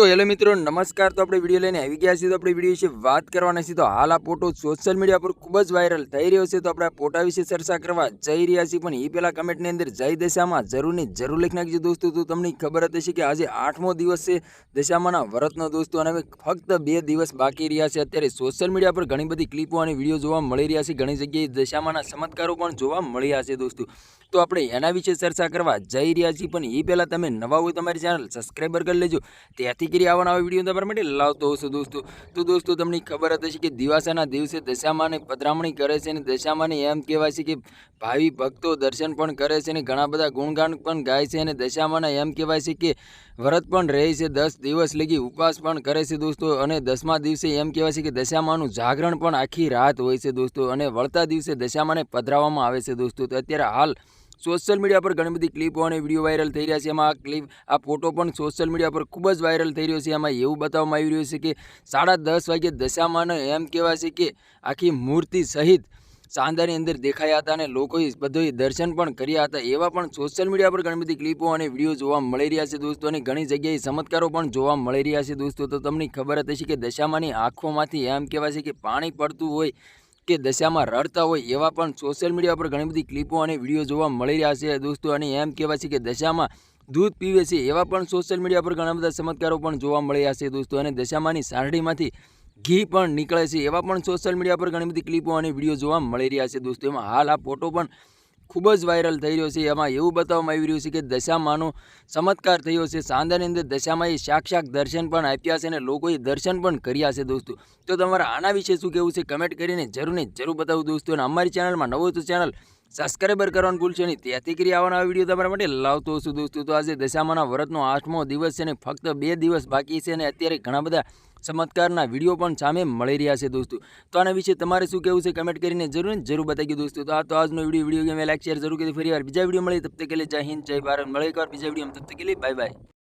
તો હેલો મિત્રો, નમસ્કાર. તો આપણે વીડિયો લઈને આવી ગયા છીએ. તો આપણે વીડિયો વિશે વાત કરવાના છીએ. તો હાલ આ ફોટો સોશિયલ મીડિયા પર ખૂબ જ વાયરલ થઈ રહ્યો છે. તો આપણે આ ફોટા વિશે ચર્ચા કરવા જઈ રહ્યા છીએ. પણ એ પહેલાં કમેન્ટની અંદર જય દશામાં જરૂરની જરૂર લખી નાખજો દોસ્તો. તો તમને ખબર જ છે કે આજે આઠમો દિવસ છે દશામાના વ્રતનો દોસ્તો. અને હવે ફક્ત બે દિવસ બાકી રહ્યા છે. અત્યારે સોશિયલ મીડિયા પર ઘણી બધી ક્લિપો અને વીડિયો જોવા મળી રહ્યા છે. ઘણી જગ્યાએ દશામાના ચમત્કારો પણ જોવા મળી રહ્યા છે દોસ્તો. તો આપણે એના વિશે ચર્ચા કરવા જઈ રહ્યા છીએ. પણ એ પહેલાં તમે નવા હોય તમારી ચેનલ સબસ્ક્રાઈબર કરી લેજો. ત્યાંથી કરી આવવાના આવા વીડિયો તમારા માટે લાવતો હશો દોસ્તો? તો દોસ્તો તમને ખબર હતી કે દિવાસાના દિવસે દશામાને પધરામણી કરે છે અને દશામાને એમ કહેવાય છે કે ભાવિ ભક્તો દર્શન પણ કરે છે અને ઘણા બધા ગુણગાન પણ ગાય છે અને દશામાના એમ કહેવાય છે કે વ્રત પણ રહે છે, દસ દિવસ લગી ઉપવાસ પણ કરે છે દોસ્તો અને દસમા દિવસે એમ કહેવાય છે કે દશામાનું જાગરણ પણ આખી રાત હોય છે દોસ્તો અને વળતા દિવસે દશામાને પધરાવવામાં આવે છે દોસ્તો. તો અત્યારે હાલ સોશિયલ મીડિયા પર ઘણી બધી ક્લિપો અને વીડિયો વાયરલ થઈ રહ્યા છે. એમાં આ ક્લિપ આ ફોટો પણ સોશિયલ મીડિયા પર ખૂબ જ વાયરલ થઈ રહ્યો છે. એમાં એવું બતાવવામાં આવી રહ્યું છે કે સાડા દસ વાગે દશામાને એમ કહેવાય છે કે આખી મૂર્તિ સહિત ચાંદાની અંદર દેખાયા હતા અને લોકોએ બધોએ દર્શન પણ કર્યા હતા. એવા પણ સોશિયલ મીડિયા પર ઘણી બધી ક્લિપો અને વીડિયો જોવા મળી રહ્યા છે દોસ્તો અને ઘણી જગ્યાએ ચમત્કારો પણ જોવા મળી રહ્યા છે દોસ્તો. તો તમને ખબર હતી કે દશામાની આંખોમાંથી એમ કહેવાય છે કે પાણી પડતું હોય કે દશામાં રડતા હોય એવા પણ સોશિયલ મીડિયા પર ઘણી બધી ક્લિપો અને વીડિયો જોવા મળી રહ્યા છે દોસ્તો. અને એમ કહેવાય છે કે દશામાં દૂધ પીવે છે એવા પણ સોશિયલ મીડિયા પર ઘણા બધા ચમત્કારો પણ જોવા મળી રહ્યા છે દોસ્તો. અને દશામાની સારડીમાંથી ઘી પણ નીકળે છે એવા પણ સોશિયલ મીડિયા પર ઘણી બધી ક્લિપો અને વીડિયો જોવા મળી રહ્યા છે દોસ્તો. એમાં હાલ આ ફોટો પણ ખૂબ જ વાયરલ થઈ રહ્યો છે. એમાં એવું બતાવવામાં આવી રહ્યું છે કે દશામાનો ચમત્કાર થયો છે. સાંધાની અંદર દશામાં એ સાક્ષાત દર્શન પણ આપ્યા છે અને લોકોએ દર્શન પણ કર્યા છે દોસ્તો. તો તમારા આના વિશે શું કહેવું છે? કમેન્ટ કરીને જરૂરને જરૂર બતાવું દોસ્તો. અને અમારી ચેનલમાં નવો તો ચેનલ સબસ્ક્રાઈબર કરવાનું ભૂલશો નહીં. ત્યાંથી કરી આવવાના વીડિયો તમારા માટે લાવતો છું દોસ્તો. તો આજે દશામાના વ્રતનો આઠમો દિવસ છે અને ફક્ત બે દિવસ બાકી છે અને અત્યારે ઘણા બધા ચમત્કારના વીડિયો પણ સામે મળી રહ્યા છે દોસ્તો. તો આના વિશે તમારે શું કહેવું છે કમેન્ટ કરીને જરૂર જરૂર બતાવી દોસ્તો. તો આ તો આજનો વીડિયો વીડિયો ગમે લાઈક શેર જરૂર કરી ફરી વાર બીજા વીડિયો મળી તબ તક જય હિન્દ, જય ભારત. મળે એક વાર બીજા વીડિયો તબ તક કે લે બાય બાય